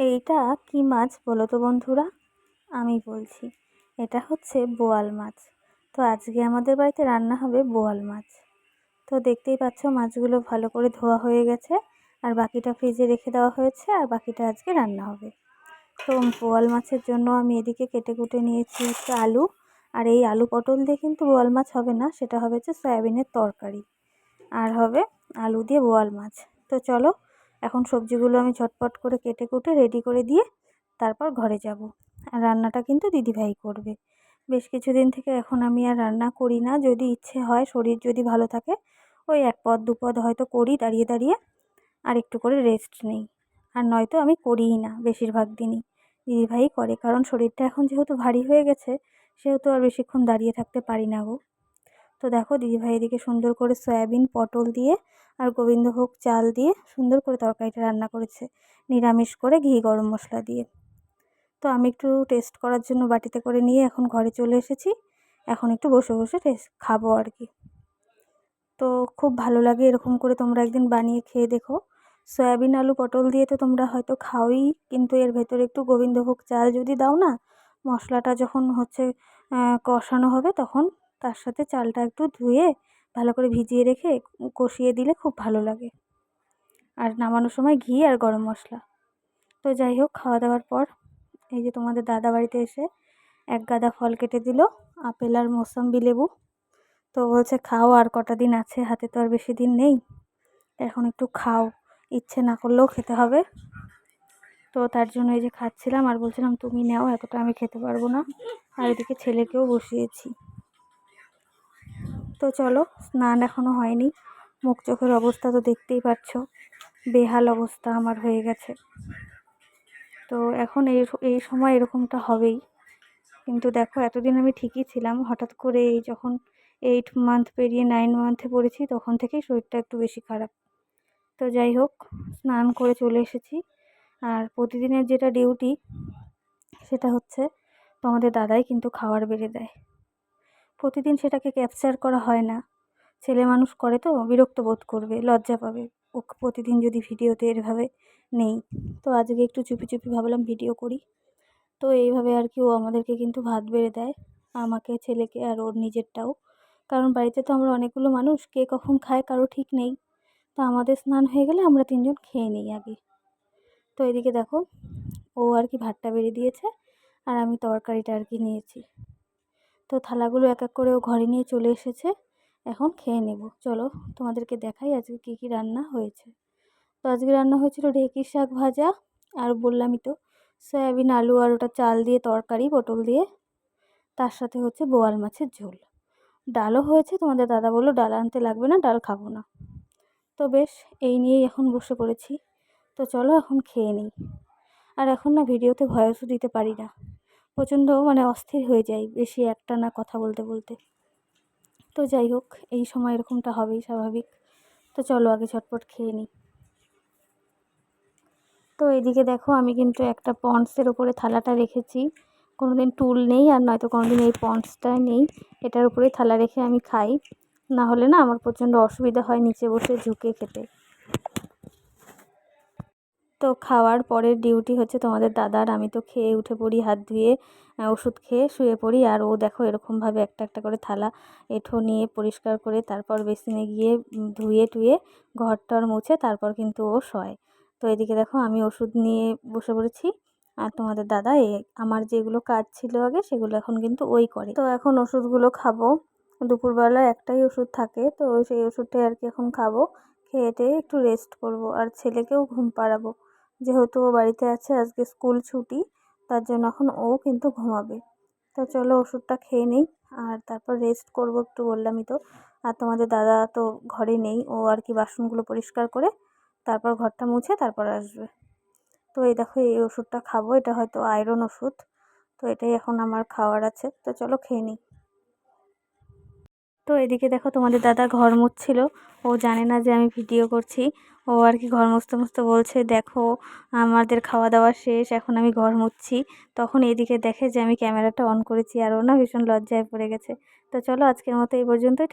এইটা কি মাছ বলো তো বন্ধুরা? আমি বলছি, এটা হচ্ছে বোয়াল মাছ। তো আজকে আমাদের বাড়িতে রান্না হবে বোয়াল মাছ। তো দেখতেই পাচ্ছ মাছগুলো ভালো করে ধোয়া হয়ে গেছে, আর বাকিটা ফ্রিজে রেখে দেওয়া হয়েছে, আর বাকিটা আজকে রান্না হবে। তো বোয়াল মাছের জন্য আমি এদিকে কেটে কুটে নিয়েছি হচ্ছে আলু, আর এই আলু পটল দিয়ে কিন্তু বোয়াল মাছ হবে না, সেটা হবে হচ্ছে সয়াবিনের তরকারি। আর হবে আলু দিয়ে বোয়াল মাছ। তো চলো এখন সবজিগুলো আমি ঝটপট করে কেটে কুটে রেডি করে দিয়ে তারপর ঘরে যাব। আর রান্নাটা কিন্তু দিদিভাই করবে। বেশ কিছুদিন থেকে এখন আমি আর রান্না করি না। যদি ইচ্ছে হয়, শরীর যদি ভালো থাকে, ওই এক পদ দুপদ হয়তো করি দাঁড়িয়ে দাঁড়িয়ে। আর একটু করে রেস্ট নেই। আর নয়তো আমি করিই না বেশিরভাগ দিনই। দিদিভাই করে। কারণ শরীরটা এখন যেহেতু ভারী হয়ে গেছে, সেহেতু আর বেশিক্ষণ দাঁড়িয়ে থাকতে পারি না গো। তো দেখো দিদিভাই এদিকে সুন্দর করে সয়াবিন, পটল দিয়ে আর গোবিন্দভোগ চাল দিয়ে সুন্দর করে তরকারিটা রান্না করেছে। নিরামিষ করে ঘি গরম মশলা দিয়ে। তো আমি একটু টেস্ট করার জন্য বাটিতে করে নিয়ে এখন ঘরে চলে এসেছি। এখন একটু বসে বসে টেস্ট খাব আর কি। তো খুব ভালো লাগে এরকম করে তোমরা একদিন বানিয়ে খেয়ে দেখো। সয়াবিন, আলু, পটল দিয়ে তো তোমরা হয়তো খাওই, কিন্তু এর ভেতরে একটু গোবিন্দভোগ চাল যদি দাও না, মশলাটা যখন হচ্ছে কষানো হবে তখন তার সাথে চালটা একটু ধুয়ে ভালো করে ভিজিয়ে রেখে কষিয়ে দিলে খুব ভালো লাগে। আর নামানোর সময় ঘি আর গরম মশলা। তো যাই হোক, খাওয়া দাওয়ার পর এই যে তোমাদের দাদা বাড়িতে এসে এক গাদা ফল কেটে দিল, আপেল আর মোসাম্বি লেবু। তো বলছে, খাও, আর কটা দিন আছে, হাতে তো আর বেশি দিন নেই। এখন একটু খাও, ইচ্ছে না করলেও খেতে হবে। তো তার জন্য এই যে খাচ্ছিলাম, আর বলছিলাম, তুমি নাও, এতটা আমি খেতে পারব না। আর এদিকে ছেলেকেও বসিয়েছি। তো চলো, স্নান এখনও হয়নি। মুখ চোখের অবস্থা তো দেখতেই পাচ্ছ বেহাল অবস্থা আমার হয়ে গেছে। তো এখন এই এই সময় এরকমটা হবেই। কিন্তু দেখো, এতদিন আমি ঠিকই ছিলাম। হঠাৎ করে এই যখন এইট মান্থ পেরিয়ে নাইন মান্থে পড়েছি, তখন থেকেই শরীরটা একটু বেশি খারাপ। তো যাই হোক, স্নান করে চলে এসেছি। আর প্রতিদিনের যেটা ডিউটি সেটা হচ্ছে তোমাদের দাদাই কিন্তু খাবার বেড়ে দেয়। প্রতিদিন সেটাকে ক্যাপচার করা হয় না। ছেলে মানুষ করে তো, বিরক্ত বোধ করবে, লজ্জা পাবে। ও প্রতিদিন যদি ভিডিওতে এভাবে নেই। তো আজকে একটু চুপি চুপি ভাবলাম ভিডিও করি। তো এইভাবে আর কি ও আমাদেরকে কিন্তু ভাত বেড়ে দেয়, আমাকে, ছেলেকে আর ওর নিজেরটাও। কারণ বাড়িতে তো আমরা অনেকগুলো মানুষ, কে কখন খায় কারও ঠিক নেই। তো আমাদের স্নান হয়ে গেলে আমরা তিনজন খেয়ে নিই আগে। তো এদিকে দেখো, ও আর কি ভাতটা বেড়ে দিয়েছে, আর আমি তরকারিটা আর কি নিয়েছি। তো থালাগুলো এক এক করে ও ঘরে নিয়ে চলে এসেছে। এখন খেয়ে নেব। চলো তোমাদেরকে দেখাই আজকে কী কী রান্না হয়েছে। তো আজকে রান্না হয়েছিল ঢেঁকির শাক ভাজা আর বললামই তো, সয়াবিন, আলু আর ওটা চাল দিয়ে তরকারি, পটল দিয়ে। তার সাথে হচ্ছে বোয়াল মাছের ঝোল। ডালও হয়েছে, তোমাদের দাদা বলল ডাল আনতে লাগবে না, ডাল খাব না। তো বেশ, এই নিয়েই এখন বসে পড়েছি। তো চলো এখন খেয়ে নিই। আর এখন না ভিডিওতে ভয়েসও দিতে পারি না। প্রচণ্ড মানে অস্থির হয়ে যাই বেশি একটা না কথা বলতে বলতে। তো যাই হোক, এই সময় এরকমটা হবেই স্বাভাবিক। তো চলো আগে ঝটপট খেয়ে নিই। তো এদিকে দেখো, আমি কিন্তু একটা পন্ডসের ওপরে থালাটা রেখেছি। কোনো দিন টুল নেই আর নয়তো কোনো দিন এই পন্ডসটা নেই। এটার উপরেই থালা রেখে আমি খাই। না হলে না আমার প্রচণ্ড অসুবিধা হয় নিচে বসে ঝুঁকে খেতে। তো খাওয়ার পরের ডিউটি হচ্ছে তোমাদের দাদার। আমি তো খেয়ে উঠে পড়ি, হাত ধুয়ে ওষুধ খেয়ে শুয়ে পড়ি। আর ও দেখো এরকমভাবে একটা একটা করে থালা, এঁঠো নিয়ে পরিষ্কার করে তারপর বেসিনে গিয়ে ধুয়ে টুয়ে ঘরটর মুছে তারপর কিন্তু ও শয়। তো এদিকে দেখো আমি ওষুধ নিয়ে বসে পড়েছি। আর তোমাদের দাদা, এ, আমার যেগুলো কাজ ছিল আগে সেগুলো এখন কিন্তু ওই করে। তো এখন ওষুধগুলো খাব। দুপুরবেলা একটাই ওষুধ থাকে, তো সেই ওষুধটাই আর কি এখন খাব। খেয়ে টেয়ে একটু রেস্ট করব আর ছেলেকেও ঘুম পাড়াবো। যেহেতু ও বাড়িতে আছে, আজকে স্কুল ছুটি, তার জন্য এখন ও কিন্তু ঘুমাবে। তো চলো ওষুধটা খেয়ে নিই আর তারপর রেস্ট করব একটু বললামই তো। আর তোমাদের দাদা তো ঘরে নেই, ও আর কি বাসনগুলো পরিষ্কার করে তারপর ঘরটা মুছে তারপর আসবে। তো এই দেখো এই ওষুধটা খাব, এটা হয়তো আয়রন ওষুধ, তো এটাই এখন আমার খাওয়ার আছে। তো চলো খেয়ে নিই। তো এদিকে দেখো তোমাদের দাদা ঘর মুছছিল। ও জানে না যে আমি ভিডিও করছি। ও আর কি ঘর মুছতে মুছতে বলছে, দেখো, আমাদের খাওয়া দাওয়া শেষ, এখন আমি ঘর মুছছি। তখন এদিকে দেখে যে আমি ক্যামেরাটা অন করেছি আর ও না ভীষণ লজ্জায় পড়ে গেছে। তো চলো আজকের মতো এই পর্যন্তই।